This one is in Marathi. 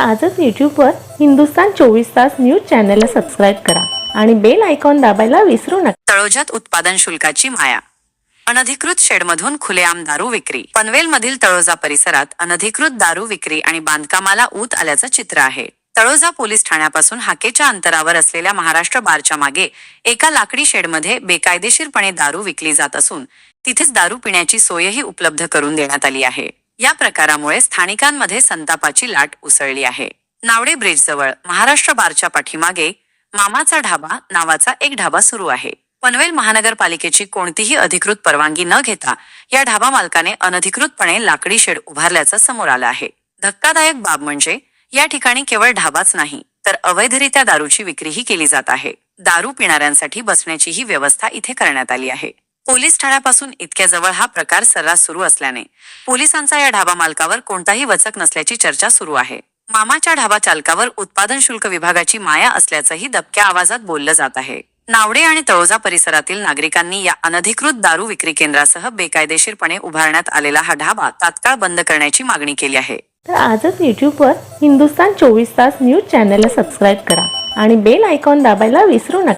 आजच यूट्यूबवर हिंदुस्तान चोवीस तास न्यूज चॅनलला सबस्क्राईब करा आणि बेल आयकॉन दाबायला विसरू नका. तळोजात उत्पादन शुल्काची माया. अनधिकृत शेडमधून खुलेआम दारू विक्री. पनवेलमधील तळोजा परिसरात अनधिकृत दारू विक्री आणि बांधकामाला ऊत आल्याचं चित्र आहे. तळोजा पोलीस ठाण्यापासून हाकेच्या अंतरावर असलेल्या महाराष्ट्र बारच्या मागे एका लाकडी शेडमध्ये बेकायदेशीरपणे दारू विकली जात असून तिथेच दारू पिण्याची सोयही उपलब्ध करून देण्यात आली आहे. या प्रकारामुळे स्थानिकांमध्ये संतापाची लाट उसळली आहे. नावडे ब्रिजजवळ महाराष्ट्र बारच्या पाठीमागे मामाचा ढाबा नावाचा एक ढाबा सुरू आहे. पनवेल महानगरपालिकेची कोणतीही अधिकृत परवानगी न घेता या ढाबा मालकाने अनधिकृतपणे लाकडी शेड उभारल्याचं समोर आलं आहे. धक्कादायक बाब म्हणजे या ठिकाणी केवळ ढाबाच नाही तर अवैधरित्या दारूची विक्रीही केली जात आहे. दारू पिणाऱ्यांसाठी बसण्याचीही व्यवस्था इथे करण्यात आली आहे. पोलीस ठाण्यापासून इतक्या जवळ हा प्रकार सर्रास सुरू असल्याने पोलिसांचा या ढाबा मालकावर कोणताही वचक नसल्याची चर्चा सुरू आहे. मामाच्या ढाबा चालकावर उत्पादन शुल्क विभागाची माया असल्याचंही दबक्या आवाजात बोललं जात आहे. नावडे आणि तळोजा परिसरातील नागरिकांनी या अनधिकृत दारू विक्री केंद्रासह बेकायदेशीरपणे उभारण्यात आलेला हा ढाबा तात्काळ बंद करण्याची मागणी केली आहे. तर आजच यूट्यूबवर हिंदुस्तान चोवीस तास न्यूज चॅनलला सबस्क्राईब करा आणि बेल आयकॉन दाबायला विसरू नका.